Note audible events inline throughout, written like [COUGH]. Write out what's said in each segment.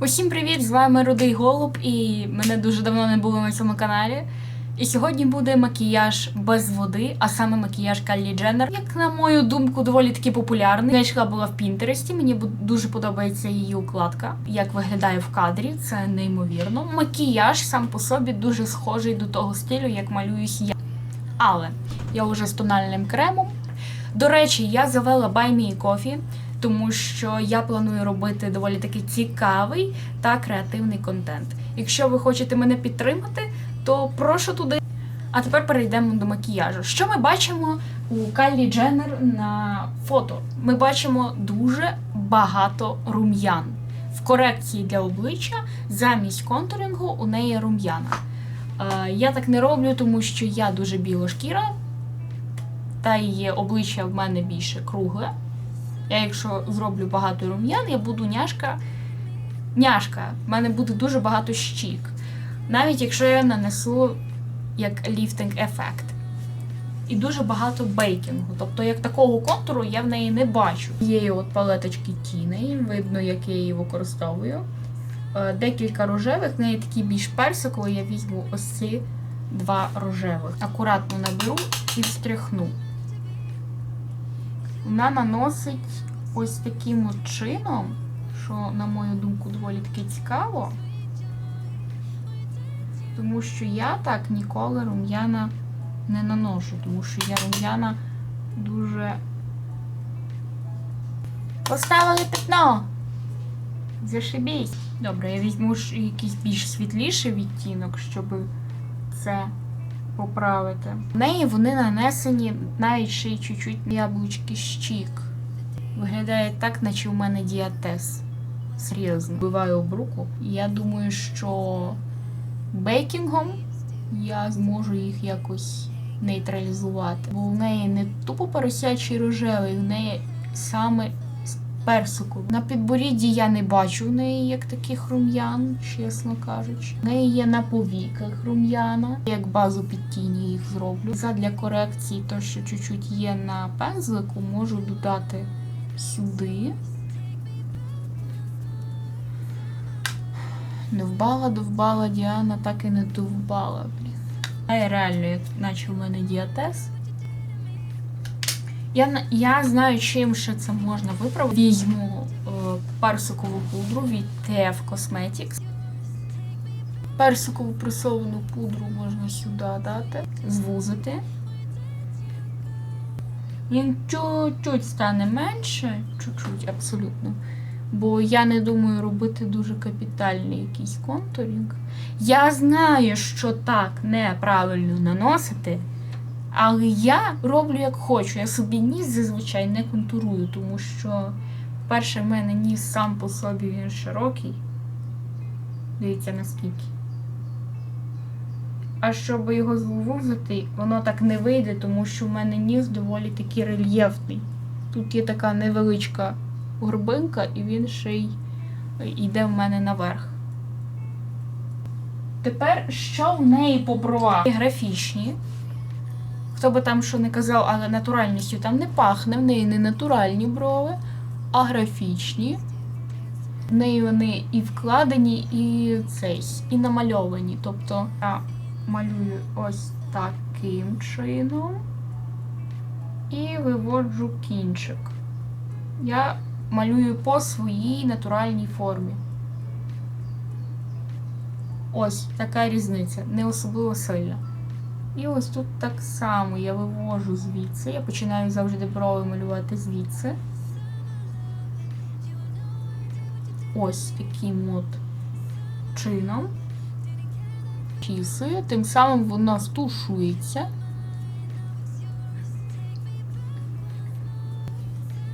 Усім привіт! З вами Рудий Голуб, і мене дуже давно не було на цьому каналі. І сьогодні буде макіяж без води, а саме макіяж Каллі Дженнер. Як на мою думку, доволі таки популярний. Знайшла була в Пінтересті. Мені дуже подобається її укладка, як виглядає в кадрі. Це неймовірно. Макіяж сам по собі дуже схожий до того стилю, як малююсь я. Але я вже з тональним кремом. До речі, я завела Buy Me Coffee, тому що я планую робити доволі таки цікавий та креативний контент. Якщо ви хочете мене підтримати, то прошу туди. А тепер перейдемо до макіяжу. Що ми бачимо у Кайлі Дженнер на фото? Ми бачимо дуже багато рум'ян. В корекції для обличчя замість контурингу у неї рум'яна. Е, я так не роблю, тому що я дуже біла-шкіра, та її обличчя в мене більше кругле. Я, якщо зроблю багато рум'ян, я буду няшка. Няшка. В мене буде дуже багато щік. Навіть якщо я нанесу як ліфтинг ефект. І дуже багато бейкінгу. Тобто, як такого контуру я в неї не бачу. Є от палеточки тіней, видно, як я її використовую. Е, Декілька рожевих, в неї такі більш персикові, я візьму ось ці два рожевих. Акуратно наберу і встряхну. Вона наносить ось таким от чином, що, на мою думку, доволі таки цікаво. Тому що я так ніколи рум'яна не наношу, тому що я рум'яна дуже. Поставили пятно! Зашибісь. Добре, я візьму якийсь більш світліший відтінок, щоб це поправити. В неї вони нанесені навіть ще й чуть-чуть яблучки щік. Виглядає так, наче у мене діатез. Серйозно. Вбиваю об руку. Я думаю, що бейкінгом я зможу їх якось нейтралізувати. Бо в неї не тупо поросячий рожевий, в неї саме персику. На підборідді я не бачу в неї як таких рум'ян, чесно кажучи. В неї є на повіках рум'яна. Як базу під тіні їх зроблю. Задля корекції, то що чуть-чуть є на пензлику, можу додати сюди. Довбала, довбала Діана, так і не довбала, блін. А я реально, як наче в мене діатез. Я, я знаю, чим ще це можна виправити. Візьму е, персикову пудру від TF Cosmetics. Персикову пресовану пудру можна сюди дати, звузити. Він чуть-чуть стане менше, чуть-чуть, абсолютно. Бо я не думаю робити дуже капітальний якийсь контурінг. Я знаю, що так неправильно наносити, але я роблю як хочу. Я собі ніс зазвичай не контурую, тому що, перше, в мене ніс сам по собі він широкий. Дивіться наскільки. А щоб його звузити, воно так не вийде, тому що в мене ніс доволі таки рельєфний. Тут є така невеличка горбинка, і він ще й йде в мене наверх. Тепер, що в неї по бровах? Графічні. Хто би там що не казав, але натуральністю там не пахне, в неї не натуральні брови, а графічні. В неї вони і вкладені, і цей, і намальовані. Тобто я малюю ось таким чином і виводжу кінчик. Я малюю по своїй натуральній формі. Ось така різниця, не особливо сильна. І ось тут так само я вивожу звідси. Я починаю завжди брови малювати звідси. Ось таким от чином. Чісую, тим самим воно стушується.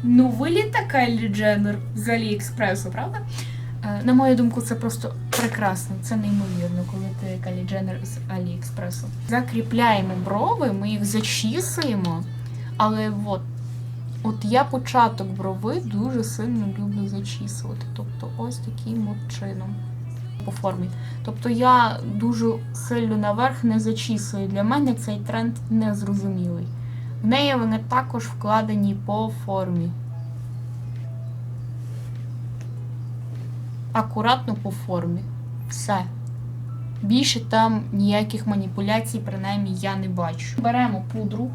Ну, виліта Кайлі Дженнер з Аліекспресу, правда? Е, На мою думку, це просто прекрасно. Це неймовірно, коли ти Кайлі Дженнер з Аліекспресу. Закріпляємо брови, ми їх зачісуємо. Але от, от я початок брови дуже сильно люблю зачісувати. Тобто ось таким от чином по формі. Тобто я дуже сильно наверх не зачісую. Для мене цей тренд незрозумілий. В неї вони також вкладені по формі. акуратно по формі. Все. Більше там ніяких маніпуляцій, принаймні, я не бачу. Беремо пудру.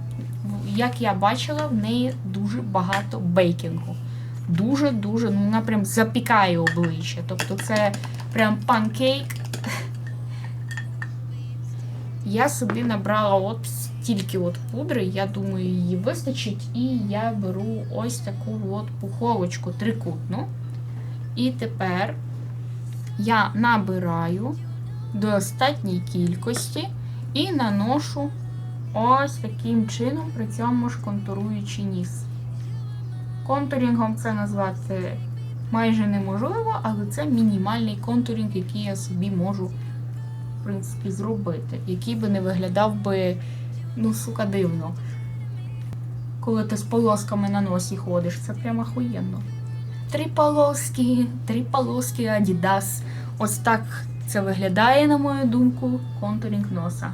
Як я бачила, в неї дуже багато бейкінгу. Дуже-дуже, ну вона прям запікає обличчя. Тобто це прям панкейк. [LAUGHS] Я собі набрала от стільки от пудри, я думаю, її вистачить. І я беру ось таку от пуховочку трикутну. І тепер я набираю достатній кількості і наношу ось таким чином, при цьому ж контуруючи ніс. Контурінгом це назвати майже неможливо, але це мінімальний контурінг, який я собі можу, в принципі, зробити, який би не виглядав би, ну, сука, дивно. Коли ти з полосками на носі ходиш, це прямо охуєнно. Три полоски, три полоски Adidas. Ось так це виглядає, на мою думку, контурінг носа.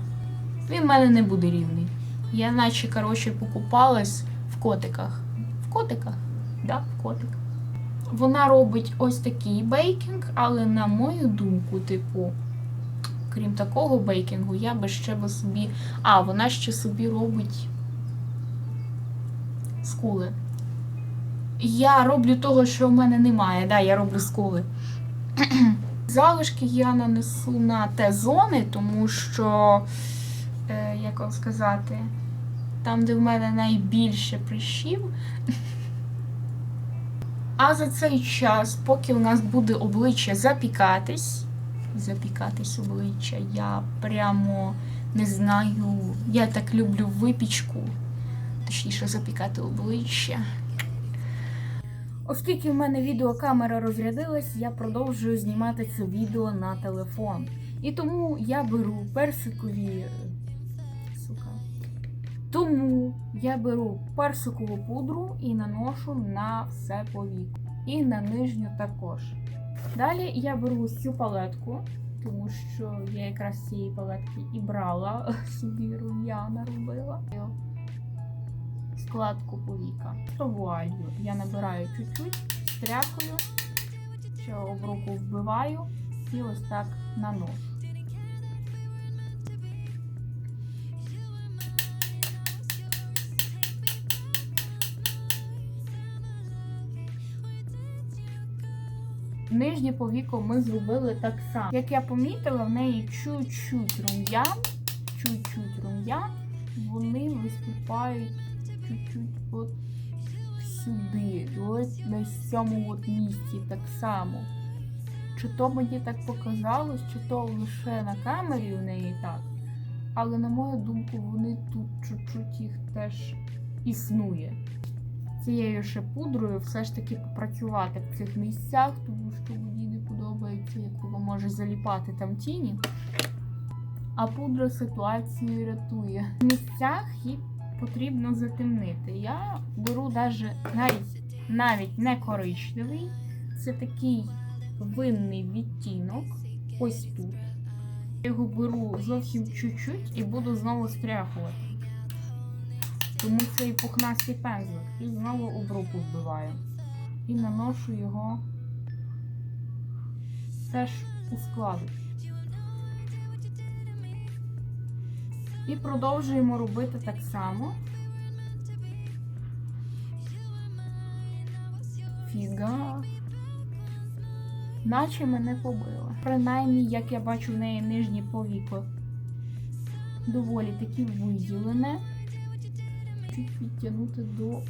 Він в мене не буде рівний. Я наче, коротше, покупалась в котиках. В котиках? Да, в котиках. Вона робить ось такий бейкінг, але на мою думку, типу, крім такого бейкінгу, я би ще би собі. А, вона ще собі робить скули. Я роблю того, що в мене немає. Да, я роблю скули. [CLEARS THROAT] Залишки я нанесу на Т-зони, тому що, е, як вам сказати, там, де в мене найбільше прищів. А за цей час, поки у нас буде обличчя запікатись, запікатись обличчя, я прямо не знаю, я так люблю випічку, точніше запікати обличчя. Оскільки в мене відеокамера розрядилась, я продовжую знімати це відео на телефон. І тому я беру персикові. Сука. Тому я беру персикову пудру і наношу на все повіку. І на нижню також. Далі я беру цю палетку, тому що я якраз цієї палетки і брала [LAUGHS] собі рум'яна робила складку повіка. То вуалью я набираю чуть-чуть, стряхую, що в руку вбиваю і ось так наношу. Нижнє повіко ми зробили так само. Як я помітила, в неї чуть-чуть рум'ян, чуть-чуть рум'ян, вони виступають чуть-чуть от сюди. Ось на цьому от місці так само. Чи то мені так показалось, чи то лише на камері у неї так. Але на мою думку, вони тут чуть-чуть їх теж існує. Цією ще пудрою все ж таки попрацювати в цих місцях, тому що мені не подобається, як воно може заліпати там тіні. А пудра ситуацію рятує. В місцях їх потрібно затемнити. Я беру даже, навіть, навіть не коричневий. Це такий винний відтінок. Ось тут. Я його беру зовсім чуть-чуть і буду знову стряхувати. Тому цей пухнастий пензлик. І знову об руку вбиваю. І наношу його теж у складу. І продовжуємо робити так само. Фіга. Наче мене побила. Принаймні, як я бачу в неї нижнє повіко доволі таки виділене. Чуть підтягнути до.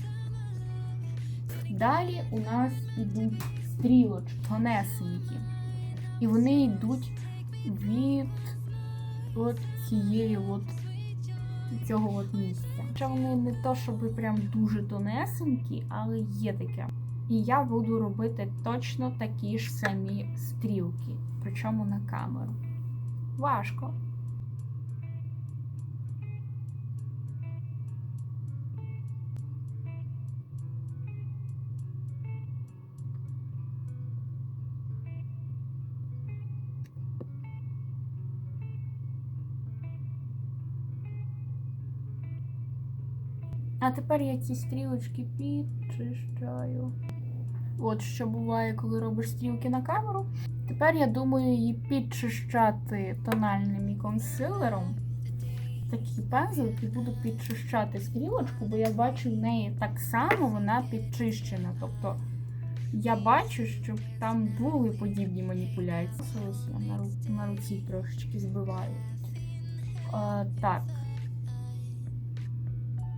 Далі у нас ідуть стрілочки, тонесенькі. І вони йдуть від от цієї от цього от місця. Хоча вони не то, щоб прям дуже тонесенькі, але є таке. І я буду робити точно такі ж самі стрілки, причому на камеру. Важко. А тепер я ці стрілочки підчищаю. От що буває, коли робиш стрілки на камеру. Тепер я думаю її підчищати тональним і консилером. Такий пензлик і буду підчищати стрілочку, бо я бачу в неї так само вона підчищена. Тобто я бачу, що там були подібні маніпуляції. Ось я на, руці трошечки збиваю. Е, так.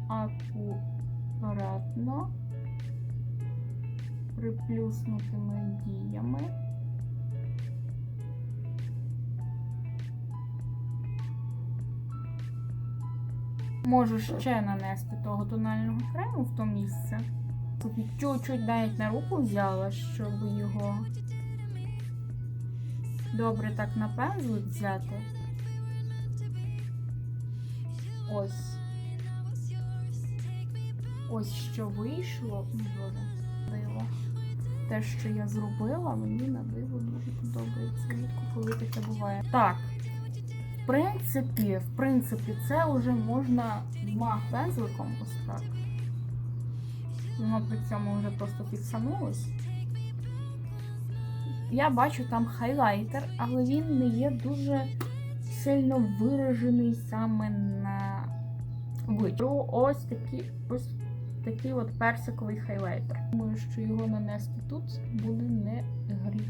Акуратно. Приплюснутими діями. Можу ще нанести того тонального крему в то місце. Чуть-чуть навіть на руку взяла, щоб його добре так на пензлик взяти. Ось. Ось що вийшло. Диво. Те, що я зробила, мені на диво дуже подобається. Рідко коли таке буває. Так. В принципі, в принципі, це вже можна двома пензликом ось так. Воно при цьому вже просто підсанулось. Я бачу там хайлайтер, але він не є дуже сильно виражений саме на обличчі. Ось такий, ось такий от персиковий хайлайтер. Думаю, що його нанести тут буде не гріх.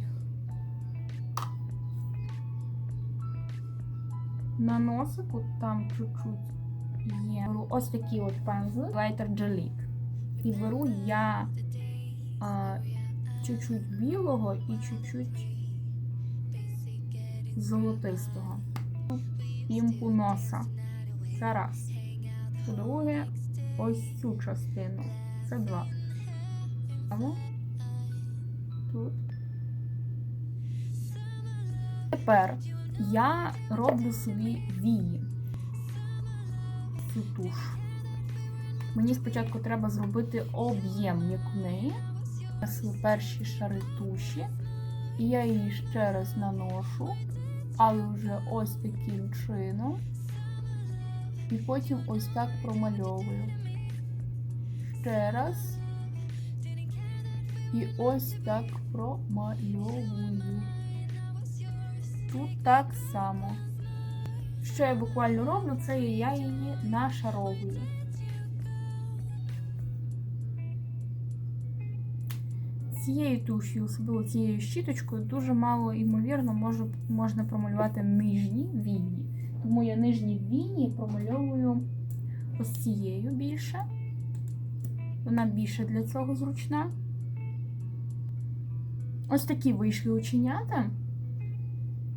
На носику там чуть-чуть є. Беру ось такий от пензлик, хайлайтер Джеліт. І беру я чуть-чуть білого і чуть-чуть золотистого. Пімпу носа. Це раз. По-друге, ось цю частину. Це два. Або тут. Тепер я роблю собі вії. Цю туш. Мені спочатку треба зробити об'єм, як в неї. Нанесли перші шари туші. І я її ще раз наношу, але вже ось таким чином. І потім ось так промальовую. Раз. І ось так промальовую. Тут так само. Що я буквально роблю, це я її нашаровую. Цією туш'ю, особливо цією щіточкою, дуже мало ймовірно можу, можна промалювати нижні вії. Тому я нижні вії промальовую ось цією більше. Вона більше для цього зручна. Ось такі вийшли оченята.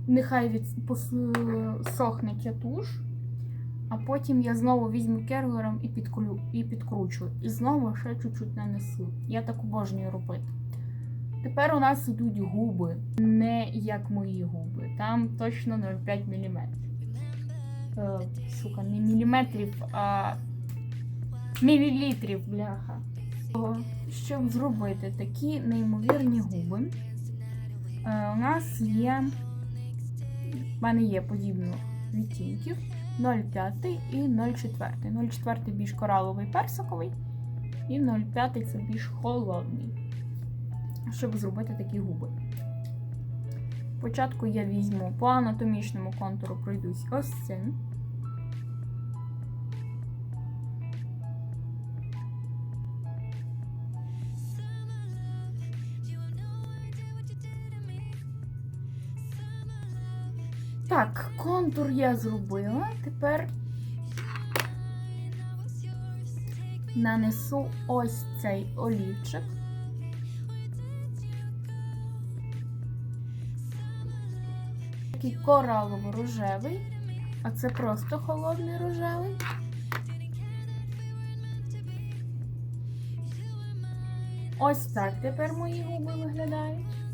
Нехай від пос- сохне а потім я знову візьму керлером і, підкру, і підкручу. І знову ще чуть-чуть нанесу. Я так обожнюю робити. Тепер у нас ідуть губи, не як мої губи. Там точно 0,5 мм. Е, сука, не міліметрів, а мілілітрів, бляха. Щоб зробити такі неймовірні губи, е, у нас є. В мене є подібно відтінків 0,5 і 0,4. 0,4 більш кораловий персиковий, і 0,5 це більш холодний. Щоб зробити такі губи. Спочатку я візьму по анатомічному контуру пройдусь ось цим. Так, контур я зробила. Тепер нанесу ось цей олівчик. Такий коралово-рожевий, а це просто холодний рожевий. Ось так тепер мої губи виглядають.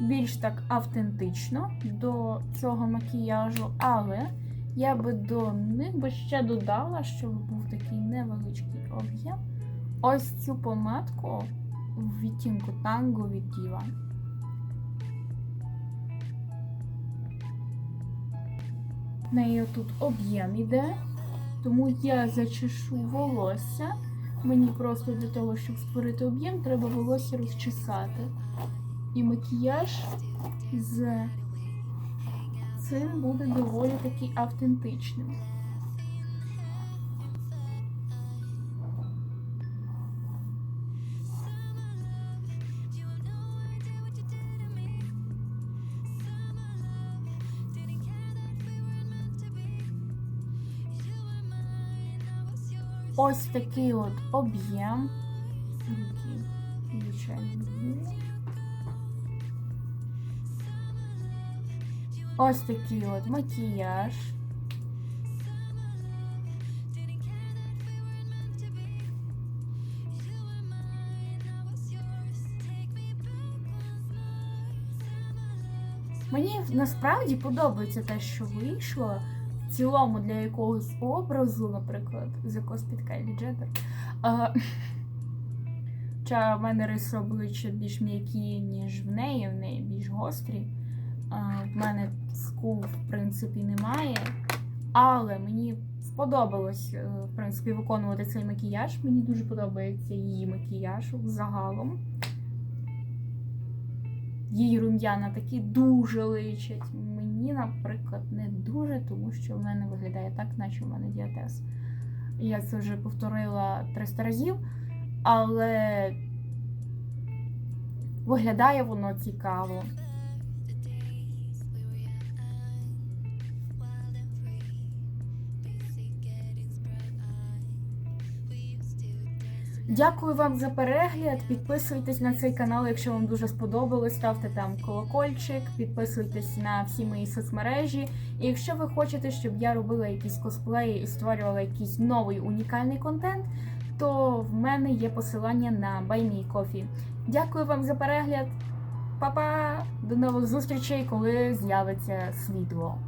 Більш так автентично до цього макіяжу, але я би до них би ще додала, щоб був такий невеличкий об'єм. Ось цю помадку в відтінку танго від Діва. В неї тут об'єм іде. Тому я зачешу волосся. Мені просто для того, щоб створити об'єм, треба волосся розчесати. І макіяж з цим буде доволі таки автентичним. Ось такий от об'єм. Звичайно, Ось такий от макіяж. Мені насправді подобається те, що вийшло. В цілому для якогось образу, наприклад, з якогось під Кайлі Дженнер. Хоча в мене риси обличчя більш м'які, ніж в неї, в неї більш гострі. А, в мене скул, в принципі, немає. Але мені сподобалось, е, в принципі, виконувати цей макіяж. Мені дуже подобається її макіяж загалом. Її рум'яна такі дуже личать. Мені, наприклад, не дуже, тому що в мене виглядає так, наче в мене діатез. Я це вже повторила 300 разів, але виглядає воно цікаво. Дякую вам за перегляд. Підписуйтесь на цей канал, якщо вам дуже сподобалось. Ставте там колокольчик, підписуйтесь на всі мої соцмережі. І якщо ви хочете, щоб я робила якісь косплеї і створювала якийсь новий унікальний контент, то в мене є посилання на BuyMeCoffee. Дякую вам за перегляд. Па-па! До нових зустрічей, коли з'явиться світло.